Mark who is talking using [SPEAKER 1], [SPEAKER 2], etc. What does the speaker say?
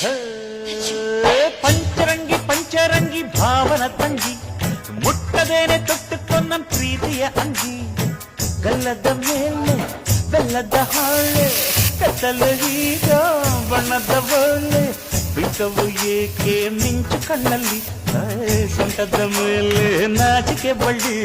[SPEAKER 1] ಹೇ, ಪಂಚರಂಗಿ ಪಂಚರಂಗಿ ಭಾವನ ತಂಗಿ ಮುಟ್ಟದೇನೆ ತೊಟ್ಟುಕೊಂಡ ಪ್ರೀತಿಯ ಅಂಗಿ ಗಲ್ಲದ ಮೇಲೆ ಬೆಲ್ಲದ ಹಾಳೆ ಕತ್ತಲು ಈಗ ಬಣ್ಣದ ಬಳ್ಳೆ ಬಿಟ್ಟವು ಏಕೆ ಮಿಂಚು ಕಣ್ಣಲ್ಲಿ ಏ, ಸೊಂಟದ ಮೇಲೆ ನಾಚಿಕೆ ಬಳ್ಳಿ